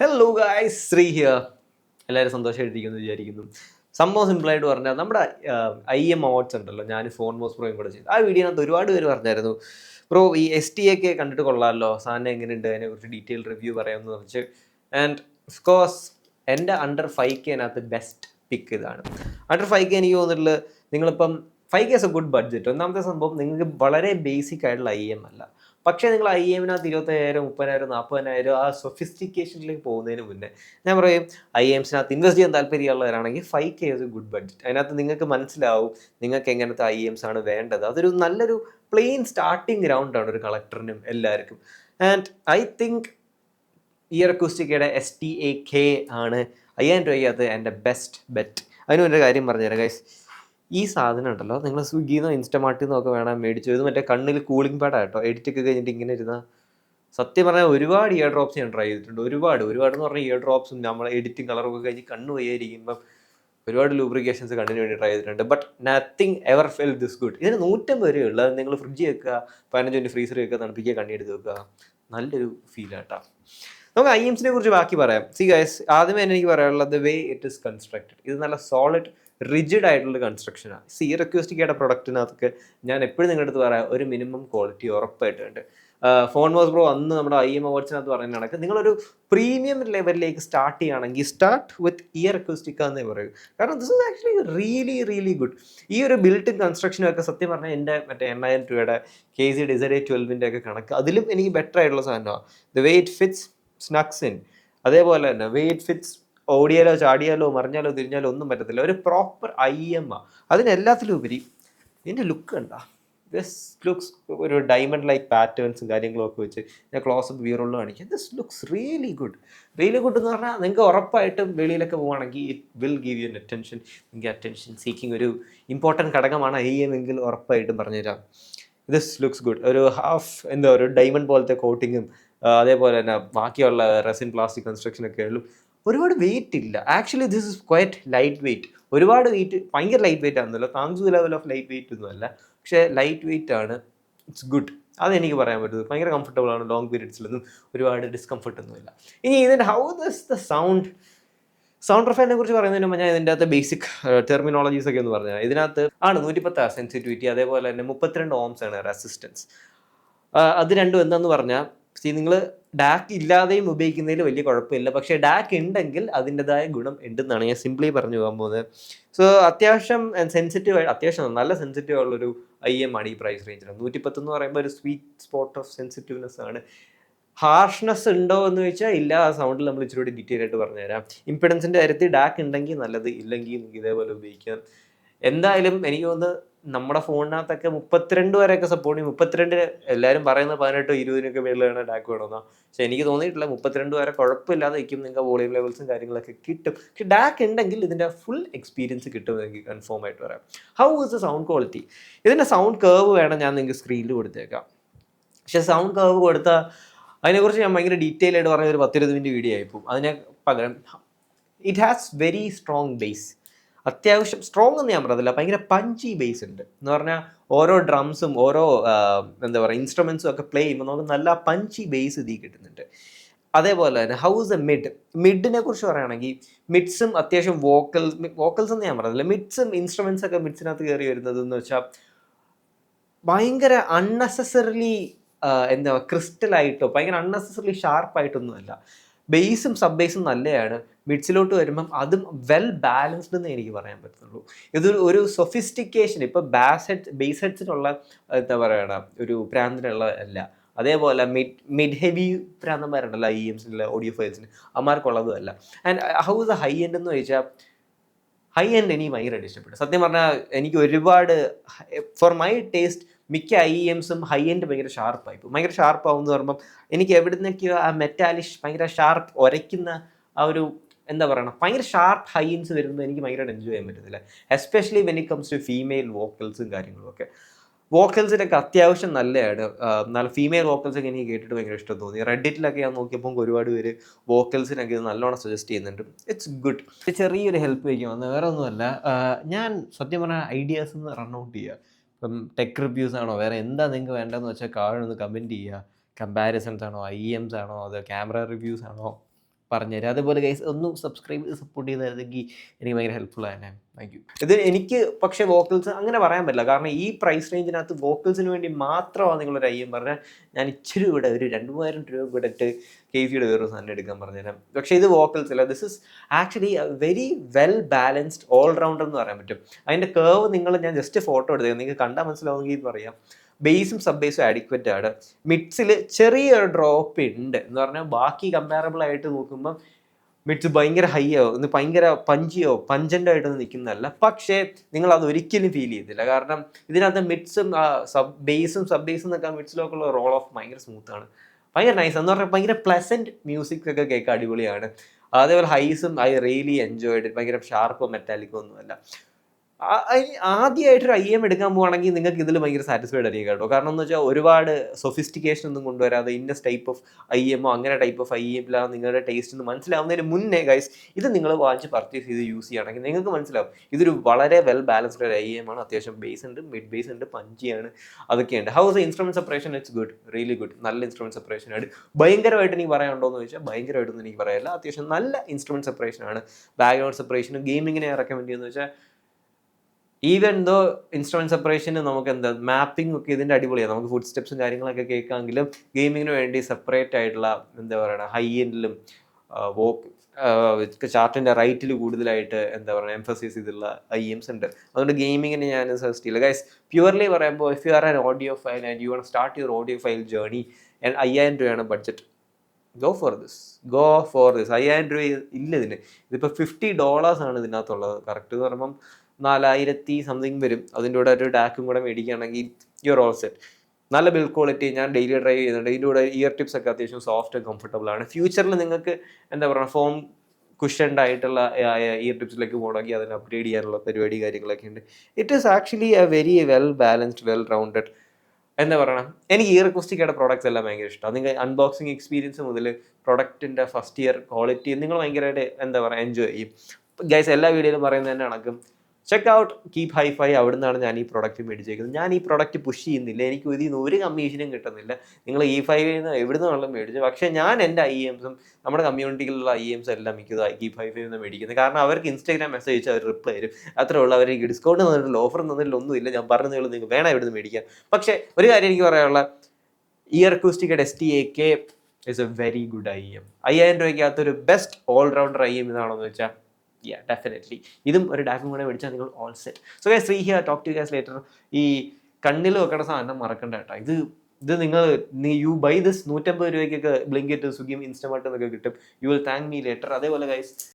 Hello guys Shri here എല്ലാവരും സന്തോഷമായിട്ടിരിക്കുന്നു വിചാരിക്കുന്നു. സംഭവം സിമ്പിളായിട്ട് പറഞ്ഞാൽ നമ്മുടെ ഐ എം അവാർഡ്സ് ഉണ്ടല്ലോ. ഞാൻ ഫോൺ മോസ് പ്രോയും കൂടെ ചെയ്തു. ആ വീഡിയോനകത്ത് ഒരുപാട് പേര് പറഞ്ഞായിരുന്നു. ബ്രോ ഈ എസ് ടി ഒക്കെ കണ്ടിട്ട് കൊള്ളാമല്ലോ സാധനം എങ്ങനെയുണ്ട്? അതിനെക്കുറിച്ച് ഡീറ്റെയിൽ റിവ്യൂ പറയാമെന്ന് വെച്ച് ആൻഡ് കോഴ്സ് എന്റെ അണ്ടർ ഫൈവ് കെനകത്ത് ബെസ്റ്റ് പിക്ക് ഇതാണ്. അണ്ടർ ഫൈവ് കെ എനിക്ക് തോന്നിയിട്ടുള്ളത് നിങ്ങളിപ്പം five K is a good budget ഒന്നാമത്തെ സംഭവം നിങ്ങൾക്ക് വളരെ ബേസിക് ആയിട്ടുള്ള ഐ എം അല്ല. പക്ഷേ നിങ്ങൾ ഐ എമ്മിനകത്ത് ഇരുപത്തയ്യായിരം മുപ്പതിനായിരം നാൽപ്പതിനായിരം ആ സൊഫിസ്റ്റിക്കേഷനിലേക്ക് പോകുന്നതിന് മുന്നേ ഞാൻ പറയും ഐ എംസിനകത്ത് ഇൻവെസ്റ്റ് ചെയ്യാൻ താല്പര്യമുള്ളവരാണെങ്കിൽ ഫൈവ് കെ ഒരു ഗുഡ് ബഡ്ജറ്റ് അതിനകത്ത് നിങ്ങൾക്ക് മനസ്സിലാവും നിങ്ങൾക്ക് എങ്ങനത്തെ ഐ എംസ് ആണ് വേണ്ടത്. അതൊരു നല്ലൊരു പ്ലെയിൻ സ്റ്റാർട്ടിങ് ഗ്രൗണ്ടാണ് ഒരു കളക്ടറിനും എല്ലാവർക്കും. ആൻഡ് ഐ തിങ്ക് ഇയർ അക്കൂസ്റ്റിക്കയുടെ എസ് ടി എ കെ ആണ്. അയ്യായിരം രൂപയ്ക്കകത്ത് എന്റെ ബെസ്റ്റ് ബെറ്റ് അതിനൊരു കാര്യം പറഞ്ഞുതരാം ഗൈസ് ഈ സാധനം ഉണ്ടല്ലോ നിങ്ങൾ സ്വിഗ്ഗിന്നോ ഇൻസ്റ്റമാർട്ടിൽ നിന്നോ ഒക്കെ വേണം മേടിച്ചു. ഇത് മറ്റേ കണ്ണിൽ കൂളിംഗ് പാഡ് കേട്ടോ. എഡിറ്റ് ഒക്കെ കഴിഞ്ഞിട്ട് ഇങ്ങനെ ഇരുന്ന. സത്യം പറഞ്ഞാൽ ഒരുപാട് ഇയർ ഡ്രോപ്സ് ഞാൻ ട്രൈ ചെയ്തിട്ടുണ്ട്. ഒരുപാട് ഒരുപാട് എന്ന് പറഞ്ഞാൽ ഇയർ ഡ്രോപ്സും നമ്മൾ എഡിറ്റിംഗ് കളറൊക്കെ കഴിഞ്ഞ് കണ്ണ് വയ്യായിരിക്കുമ്പം ഒരുപാട് ലൂബ്രിക്കേഷൻസ് കണ്ണിന് വേണ്ടി ട്രൈ ചെയ്തിട്ടുണ്ട്. But nothing ever felt this good ഇതിന് നൂറ്റമ്പത് വരെ ഉള്ളത് നിങ്ങൾ ഫ്രിഡ്ജ് വെക്കുക പതിനഞ്ച് മിനിറ്റ് ഫ്രീസർ വെക്കുക തണുപ്പിക്കുക കണ്ണിയെടുത്ത് വെക്കുക. നല്ലൊരു ഫീൽ ആട്ടാ നമുക്ക് ഐ എംസിനെ കുറിച്ച് ബാക്കി പറയാം. സി ഗൈസ് ആദ്യമേ എനിക്ക് പറയാനുള്ളത് വേ ഇറ്റ് ഇസ് കൺസ്ട്രക്റ്റഡ് ഇത് നല്ല സോളിഡ് റിജിഡ് ആയിട്ടുള്ള കൺസ്ട്രക്ഷനാണ് സി റിക്വസ്റ്റിക്കയുടെ പ്രൊഡക്റ്റിനകത്തൊക്കെ ഞാൻ എപ്പോഴും നിങ്ങളുടെ അടുത്ത് പറയാം ഒരു മിനിമം ക്വാളിറ്റി ഉറപ്പായിട്ടുണ്ട്. ഫോൺ വാസ് ബ്രോ അന്ന് നമ്മുടെ ഐ എം അവാർഡ്സിനകത്ത് പറയുന്ന കണക്ക് നിങ്ങളൊരു പ്രീമിയം ലെവലിലേക്ക് സ്റ്റാർട്ട് ചെയ്യുകയാണെങ്കിൽ സ്റ്റാർട്ട് വിത്ത് ഇയർ അക്യൂസ്റ്റിക്ക എന്നേ പറയൂ. കാരണം this is actually really really good ഈ ഒരു ബിൽഡ് കൺസ്ട്രക്ഷനും ഒക്കെ സത്യം പറഞ്ഞാൽ എന്റെ മറ്റേ എണ്ണായിരം രൂപയുടെ കെ സി ഡിസൈഡ് ട്വൽവിന്റെ ഒക്കെ കണക്ക് അതിലും എനിക്ക് ബെറ്റർ ആയിട്ടുള്ള സാധനമാണ്. The way it fits snugs in അതേപോലെ തന്നെ വേ ഇറ്റ് ഫിറ്റ്സ് ഓടിയാലോ ചാടിയാലോ മറിഞ്ഞാലോ തിരിഞ്ഞാലോ ഒന്നും പറ്റത്തില്ല. ഒരു പ്രോപ്പർ ഐ എം ആ. അതിനെല്ലാത്തിലും ഉപരി ഇതിന്റെ ലുക്ക് കണ്ടാ. ദിസ് ലുക്സ് ഒരു ഡയമണ്ട് ലൈക്ക് പാറ്റേൺസും കാര്യങ്ങളും ഒക്കെ വെച്ച് ഞാൻ ക്ലോസ് അപ്പ് വ്യൂറുള്ള കാണിക്കാം. This looks really good really good എന്ന് പറഞ്ഞാൽ നിങ്ങൾക്ക് ഉറപ്പായിട്ടും വെളിയിലൊക്കെ പോവുകയാണെങ്കിൽ it will give you attention നിങ്ങൾക്ക് അറ്റൻഷൻ സീക്കിംഗ് ഒരു ഇമ്പോർട്ടന്റ് ഘടകമാണ് ഐ എം എങ്കിൽ ഉറപ്പായിട്ടും പറഞ്ഞുതരാം. ദിസ് ലുക്സ് ഗുഡ് ഒരു ഹാഫ് എന്താ ഒരു ഡയമണ്ട് പോലത്തെ കോട്ടിങ്ങും അതേപോലെ തന്നെ ബാക്കിയുള്ള റെസിൻ പ്ലാസ്റ്റിക് കൺസ്ട്രക്ഷൻ ഒക്കെ ഉള്ളു. ഒരുപാട് വെയിറ്റ് ഇല്ല. Actually this is quiet light weight ഒരുപാട് വെയിറ്റ് ഭയങ്കര ലൈറ്റ് വെയിറ്റ് ആണെന്നല്ലോ. താങ്സു ലെവൽ ഓഫ് ലൈറ്റ് വെയിറ്റ് ഒന്നും അല്ല. പക്ഷേ ലൈറ്റ് വെയിറ്റ് ആണ്. ഇറ്റ്സ് ഗുഡ് അതെനിക്ക് പറയാൻ പറ്റുന്നത്. ഭയങ്കര കംഫർട്ടബിൾ ആണ്. ലോങ് പീരീഡ്സിലൊന്നും ഒരുപാട് ഡിസ്കംഫർട്ട് ഒന്നുമില്ല ഇനി ഇതിന്റെ how does the sound sound പ്രൊഫൈലിനെ കുറിച്ച് പറയുന്നതിന് മുമ്പ് ഞാൻ ഇതിന്റെ അകത്ത് ബേസിക് ടെർമിനോളജീസ് ഒക്കെ ഒന്ന് പറഞ്ഞാൽ ഇതിനകത്ത് ആണ് നൂറ്റിപ്പത്ത് സെൻസിറ്റിവിറ്റി അതേപോലെ തന്നെ മുപ്പത്തിരണ്ട് ഓംസ് ആണ് റെസിസ്റ്റൻസ് അത് രണ്ടും എന്താന്ന് പറഞ്ഞാൽ സി നിങ്ങൾ ഡാക്ക് ഇല്ലാതെയും ഉപയോഗിക്കുന്നതിൽ വലിയ കുഴപ്പമില്ല. പക്ഷേ ഡാക്ക് ഉണ്ടെങ്കിൽ അതിന്റെതായ ഗുണം ഉണ്ടെന്നാണ് ഞാൻ സിംപ്ലി പറഞ്ഞു പോകാൻ പോകുന്നത്. സോ അത്യാവശ്യം സെൻസിറ്റീവ് അത്യാവശ്യം നല്ല സെൻസിറ്റീവ് ഉള്ളൊരു ഐ എം ആണ് ഈ പ്രൈസ് റേഞ്ചിൽ നൂറ്റിപ്പത്ത് എന്ന് പറയുമ്പോൾ ഒരു സ്വീറ്റ് സ്പോട്ട് ഓഫ് സെൻസിറ്റീവ്നെസ് ആണ്. ഹാർഷ്നെസ് ഉണ്ടോ എന്ന് ചോദിച്ചാൽ ഇല്ല. ആ സൗണ്ടിൽ നമ്മൾ ഇച്ചിരി കൂടി ഡീറ്റെയിൽ ആയിട്ട് പറഞ്ഞുതരാം. ഇമ്പിഡൻസിന്റെ കാര്യത്തിൽ ഡാക്ക് ഉണ്ടെങ്കിൽ നല്ലത് ഇല്ലെങ്കിൽ ഇതേപോലെ ഉപയോഗിക്കാം. എന്തായാലും എനിക്ക് തോന്നുന്നത് നമ്മുടെ ഫോണിനകത്തൊക്കെ മുപ്പത്തിരണ്ട് വരെയൊക്കെ സപ്പോർട്ട് ചെയ്യും. മുപ്പത്തിരണ്ടിന് എല്ലാവരും പറയുന്ന പതിനെട്ടോ ഇരുപതിനൊക്കെ മേളിലാണ് ഡാക്ക് വേണമെന്നാ? പക്ഷെ എനിക്ക് തോന്നിയിട്ടില്ല മുപ്പത്തിരണ്ട് വരെ കുഴപ്പമില്ലാതെ വയ്ക്കും. നിങ്ങൾക്ക് വോളിയം ലെവൽസും കാര്യങ്ങളൊക്കെ കിട്ടും. പക്ഷെ ഡാക്ക് ഉണ്ടെങ്കിൽ ഇതിന്റെ ഫുൾ എക്സ്പീരിയൻസ് കിട്ടും എനിക്ക് കൺഫേം ആയിട്ട് പറയാം. How is the sound quality ഇതിന്റെ സൗണ്ട് കേർവ് വേണം ഞാൻ നിങ്ങൾക്ക് സ്ക്രീനിൽ കൊടുത്തേക്കാം. പക്ഷെ സൗണ്ട് കേർവ് കൊടുത്ത അതിനെക്കുറിച്ച് ഞാൻ ഭയങ്കര ഡീറ്റെയിൽ ആയിട്ട് പറഞ്ഞ ഒരു പത്തിരുപത് മിനിറ്റ് വീഡിയോ ആയിപ്പോൾ അതിനെ പകരം it has very strong bass അത്യാവശ്യം സ്ട്രോങ് എന്ന് ഞാൻ പറയത്തില്ല ഭയങ്കര പഞ്ചി ബേസ് ഉണ്ട്. എന്ന് പറഞ്ഞാൽ ഓരോ ഡ്രംസും ഓരോ എന്താ പറയുക ഇൻസ്ട്രുമെൻസും ഒക്കെ പ്ലേ ചെയ്യുമ്പോൾ നമുക്ക് നല്ല പഞ്ചി ബേസ് ഇതിൽ കിട്ടുന്നുണ്ട്. അതേപോലെ തന്നെ ഹൗസ് എ മിഡ് മിഡിനെ കുറിച്ച് പറയുകയാണെങ്കിൽ മിഡ്സും അത്യാവശ്യം വോക്കൽ വോക്കൽസ് എന്ന് ഞാൻ പറഞ്ഞില്ല. മിഡ്സും ഇൻസ്ട്രുമെൻസ് ഒക്കെ മിഡ്സിനകത്ത് കയറി വരുന്നത് എന്ന് വെച്ചാൽ ഭയങ്കര അൺനെസസറിലി എന്താ ക്രിസ്റ്റലായിട്ടോ ഭയങ്കര അൺനെസസറിലി ഷാർപ്പായിട്ടൊന്നുമല്ല ബേസും സബ് ബേസും നല്ലതാണ് മിഡ്സിലോട്ട് വരുമ്പം അതും വെൽ ബാലൻസ്ഡ് എന്ന് എനിക്ക് പറയാൻ പറ്റുള്ളൂ ഇതൊരു ഒരു സൊഫിസ്റ്റിക്കേഷൻ ഇപ്പോൾ ബാസ് ഹെഡ് ബേസ് ഹെഡ്സിനുള്ള എന്താ പറയണ ഒരു പ്രാന്തിനുള്ള അല്ല അതേപോലെ മിഡ് മിഡ് ഹെവി പ്രാന്തന്മാരുണ്ടല്ലോ ഐ എംസിന്റെ ഓഡിയോ ഫയൽസിന് അമാർക്കുള്ളതും അല്ല and how is high end എന്ന് ചോദിച്ചാൽ ഹൈ എൻഡ് എനിക്ക് ഭയങ്കരമായിട്ട് ഇഷ്ടപ്പെട്ടു സത്യം പറഞ്ഞാൽ എനിക്ക് ഒരുപാട് ഫോർ മൈ ടേസ്റ്റ് മിക്ക ഐ എംസും ഹൈ എൻഡ് ഭയങ്കര ഷാർപ്പായി ഭയങ്കര ഷാർപ്പാവും എന്ന് പറയുമ്പം എനിക്ക് എവിടെ നിന്നൊക്കെയോ ആ മെറ്റാലിഷ് ഭയങ്കര ഷാർപ്പ് ഒരയ്ക്കുന്ന ആ ഒരു എന്താ പറയണം ഭയങ്കര ഷാർപ്പ് ഹൈൻസ് വരുമ്പോൾ എനിക്ക് ഭയങ്കരമായിട്ട് എൻജോയ് ചെയ്യാൻ പറ്റത്തില്ല. Especially when it comes to female വോക്കൽസും കാര്യങ്ങളും ഒക്കെ. വോക്കൽസിനൊക്കെ അത്യാവശ്യം നല്ലതാണ് നല്ല ഫീമെയിൽ വോക്കൽസ് ഒക്കെ എനിക്ക് കേട്ടിട്ട് ഭയങ്കര ഇഷ്ടം തോന്നി. റെഡിറ്റിലൊക്കെ ഞാൻ നോക്കിയപ്പോൾ ഒരുപാട് പേര് വോക്കൽസിനൊക്കെ ഇത് നല്ലോണം സജസ്റ്റ് ചെയ്യുന്നുണ്ട്. ഇറ്റ്സ് ഗുഡ് ചെറിയൊരു ഹെൽപ്പ് വയ്ക്കും വേറെ ഒന്നുമല്ല. ഞാൻ സത്യം പറഞ്ഞാൽ ഐഡിയാസ് റൺ ഔട്ട് ചെയ്യുക ഇപ്പം ടെക് റിവ്യൂസ് ആണോ? വേറെ എന്താ നിങ്ങൾക്ക് വേണ്ടതെന്ന് വെച്ചാൽ കാഴൊന്ന് കമന്റ് ചെയ്യുക. കമ്പാരിസൺസ് ആണോ? ഐ എംസ് ആണോ? അതോ ക്യാമറ റിവ്യൂസ് ആണോ? പറഞ്ഞുതരാം. അതുപോലെ ഗൈസ് ഒന്ന് സബ്സ്ക്രൈബ് ചെയ്ത് സപ്പോർട്ട് ചെയ്തായിരുന്നെങ്കിൽ എനിക്ക് ഭയങ്കര ഹെൽപ്ഫുൾ ആയിരുന്നു താങ്ക് യു ഇത് എനിക്ക് പക്ഷേ വോക്കൽസ് അങ്ങനെ പറയാൻ പറ്റില്ല. കാരണം ഈ പ്രൈസ് റേഞ്ചിനകത്ത് വോക്കൽസിന് വേണ്ടി മാത്രമാണ് നിങ്ങളൊരു എം പറഞ്ഞാൽ ഞാൻ ഇച്ചിരി ഇവിടെ ഒരു രണ്ട് മൂവായിരം രൂപ കൂടെ ഇട്ട് കെ സിയുടെ വേറൊരു സാധനം എടുക്കാൻ പറഞ്ഞുതരാം. പക്ഷേ ഇത് വോക്കൽസ് അല്ല. This is actually very well balanced all rounder എന്ന് പറയാൻ പറ്റും. അതിന്റെ കേവ് നിങ്ങൾ ഞാൻ ജസ്റ്റ് ഫോട്ടോ എടുത്തേക്കാം. നിങ്ങൾക്ക് കണ്ടാൽ മനസ്സിലാവുമെങ്കിൽ പറയാം. ബേസും സബ് ബേസും ആഡിക്വറ്റ് ആണ്. മിഡ്സിൽ ചെറിയൊരു ഡ്രോപ്പ് ഉണ്ട്. എന്ന് പറഞ്ഞാൽ ബാക്കി കമ്പാരബിൾ ആയിട്ട് നോക്കുമ്പോൾ മിഡ്സ് ഭയങ്കര ഹൈയോ ഒന്ന് ഭയങ്കര പഞ്ചിയോ പഞ്ചന്റ് ആയിട്ടൊന്നും നിൽക്കുന്നതല്ല പക്ഷേ നിങ്ങൾ അത് ഒരിക്കലും ഫീൽ ചെയ്തില്ല. കാരണം ഇതിനകത്ത് മിഡ്സും സബ് ബേസും സബ് ബേസും നിൽക്കാൻ മിഡ്സിലൊക്കെ ഉള്ള റോൾ ഓഫ് ഭയങ്കര സ്മൂത്താണ് ഭയങ്കര നൈസ് എന്ന് പറഞ്ഞാൽ ഭയങ്കര പ്ലസന്റ് മ്യൂസിക് ഒക്കെ കേൾക്കാൻ അടിപൊളിയാണ്. അതേപോലെ ഹൈസും ഐ റിയലി എൻജോയ്ഡ് ഭയങ്കര ഷാർപ്പോ മെറ്റാലിക്കോ ഒന്നുമല്ല. ആദ്യമായിട്ടൊരു ഐ എം എടുക്കാൻ പോവാണെങ്കിൽ നിങ്ങൾക്ക് ഇതിൽ ഭയങ്കര സാറ്റിസ്ഫൈഡ് ആയിരിക്കും കേട്ടോ. കാരണം എന്ന് വെച്ചാൽ ഒരുപാട് സൊഫിസ്റ്റിക്കേഷൻ ഒന്നും കൊണ്ടുവരാതെ ഇന്ന ടൈപ്പ് ഓഫ് ഐ എമ്മോ അങ്ങനെ ടൈപ്പ് ഓഫ് ഐ എമ്മിലാണ് നിങ്ങളുടെ ടേസ്റ്റ് എന്ന് മനസ്സിലാവുന്നതിന് മുന്നേ ഗൈസ് ഇത് നിങ്ങൾ വാങ്ങിച്ച് പർച്ചേസ് ചെയ്ത് യൂസ് ചെയ്യുകയാണെങ്കിൽ നിങ്ങൾക്ക് മനസ്സിലാവും. ഇതൊരു വളരെ വെൽ ബാലൻസ്ഡ് ഒരു ഐ എം ആണ്. അത്യാവശ്യം ബേസ് ഉണ്ട് മിഡ് ബേസ് ഉണ്ട് പഞ്ചിയാണ് അതൊക്കെയുണ്ട്. How's instrument separation it's good really good നല്ല ഇൻസ്ട്രുമെന്റ് സെപ്പറേഷൻ ആണ്. ഭയങ്കരമായിട്ട് എനിക്ക് പറയാനുണ്ടോ എന്ന് ചോദിച്ചാൽ ഭയങ്കരമായിട്ടൊന്നും എനിക്ക് പറയാനില്ല. അത്യാവശ്യം നല്ല ഇൻസ്ട്രുമെന്റ് സെപ്പറേഷൻ ആണ്. ബാക്ക്ഗ്രൗണ്ട് സെപ്പറേഷനും ഗെയിമിങ്ങിനെ റെക്കമെൻഡ് ചെയ്യുന്നത് വെച്ചാൽ ഈവൻ ദോ ഇൻസ്ട്രുമെന്റ് സെപ്പറേഷന് നമുക്ക് എന്താ മാപ്പിംഗ് ഒക്കെ ഇതിന്റെ അടിപൊളിയാണ് നമുക്ക് ഫുഡ് സ്റ്റെപ്സും കാര്യങ്ങളൊക്കെ കേൾക്കാമെങ്കിലും ഗെയിമിങ്ങിന് വേണ്ടി സെപ്പറേറ്റ് ആയിട്ടുള്ള എന്താ പറയുക ഹൈ എൻഡിലും വോക്ക് ചാർട്ടിന്റെ റൈറ്റിൽ കൂടുതലായിട്ട് എന്താ പറയുക എംഫസൈസ് ചെയ്തുള്ള ഐ എംസ് ഉണ്ട്. അതുകൊണ്ട് ഗെയിമിങ്ങിന് ഞാൻ സജസ്റ്റ് ചെയ്യില്ല. ഗൈസ് പ്യുവർലി പറയുമ്പോൾ if you are an audiophile and you want start your audiophile journey and അയ്യായിരം രൂപയാണ് budget go for this go for this അയ്യായിരം രൂപ ഇല്ല ഇതിന്. ഇതിപ്പോൾ ഫിഫ്റ്റി ഡോളേഴ്സ് ആണ് ഇതിനകത്തുള്ളത്. കറക്റ്റ് എന്ന് പറയുമ്പം നാലായിരത്തി സംതിങ് വരും. അതിന്റെ കൂടെ ഒരു ഡാക്കും കൂടെ മേടിക്കുകയാണെങ്കിൽ യുവർ ഓൾ സെറ്റ് നല്ല ബിൽ ക്വാളിറ്റി ഞാൻ ഡെയിലി ഡ്രൈവ് ചെയ്യുന്നുണ്ട്. ഇതിന്റെ കൂടെ ഇയർ ടിപ്സ് ഒക്കെ അത്യാവശ്യം സോഫ്റ്റ് കംഫർട്ടബിൾ ആണ്. ഫ്യൂച്ചറിൽ നിങ്ങൾക്ക് എന്താ പറയുക ഫോം കുഷൻഡ് ആയിട്ടുള്ള ഇയർ ടിപ്സിലേക്ക് പോകണമെങ്കിൽ അതിന് അപ്ഗ്രേഡ് ചെയ്യാനുള്ള പരിപാടി കാര്യങ്ങളൊക്കെ ഉണ്ട്. It is actually a very well balanced well rounded എന്താ പറയണം? എനിക്ക് ഇയർ റിക്വസ്റ്റിക്കയുടെ പ്രോഡക്റ്റ്സ് എല്ലാം ഭയങ്കര ഇഷ്ടമാണ്. നിങ്ങൾ അൺബോക്സിങ് എക്സ്പീരിയൻസ് മുതൽ പ്രൊഡക്റ്റിന്റെ ഫസ്റ്റ് ഇയർ ക്വാളിറ്റി നിങ്ങൾ ഭയങ്കരമായിട്ട് എന്താ പറയുക എൻജോയ് ചെയ്യും. ഗൈസ് എല്ലാ വീഡിയോയിലും പറയുന്നത് തന്നെ കണക്കും. Check out keep hi fi അവിടെ നിന്നാണ് ഞാൻ ഈ പ്രൊഡക്റ്റ് മേടിച്ചേക്കുന്നത്. ഞാൻ ഈ പ്രൊഡക്റ്റ് പുഷ് ചെയ്യുന്നില്ല. എനിക്ക് ഇതിൽ നിന്ന് ഒരു കമ്മീഷനും കിട്ടുന്നില്ല. നിങ്ങൾ ഈ ഫൈവിൽ നിന്ന് എവിടെ നിന്നാണല്ലോ മേടിച്ചത്? പക്ഷേ ഞാൻ എന്റെ ഐ എംസും നമ്മുടെ കമ്മ്യൂണിറ്റിയിലുള്ള ഐ എംസ് എല്ലാം മിക്കത് കീപ് ഹൈ ഫൈ നിന്ന് മേടിക്കുന്നത്. കാരണം അവർക്ക് ഇൻസ്റ്റാഗ്രാം മെസ്സേജ് അയച്ചാൽ അവർ റിപ്ലൈ തരും. അത്രേ ഉള്ളൂ. അവർക്ക് ഡിസ്കൗണ്ട് തന്നിട്ടില്ല. ഓഫർ തന്നിട്ടില്ല. ഒന്നുമില്ല ഞാൻ പറഞ്ഞു നിങ്ങൾ നിങ്ങൾക്ക് വേണം ഇവിടുന്ന് മേടിക്കാൻ പക്ഷേ ഒരു കാര്യം എനിക്ക് പറയാനുള്ള ear അക്കൂസ്റ്റിക്കയുടെ S T A K is a very good I M അയ്യായിരം രൂപയ്ക്കകത്തൊരു best all rounder I M ഇതാണോ എന്ന് വെച്ചാൽ യാ ഡെഫിനറ്റ്ലി ഇതും ഒരു ഡാക്കും കൂടെ മേടിച്ചാൽ നിങ്ങൾ all set so guys Sri here talk to guys later ഈ കണ്ണിൽ വെക്കണ സാധനം മറക്കണ്ട കേട്ടോ. ഇത് ഇത് നിങ്ങൾ യു ബൈ ദിസ് നൂറ്റമ്പത് രൂപയ്ക്കൊക്കെ ബ്ലിങ്കറ്റ് സ്വിഗ്ഗിയും ഇൻസ്റ്റമാർട്ട് എന്നൊക്കെ കിട്ടും. You will thank me later അതേപോലെ ഗൈസ്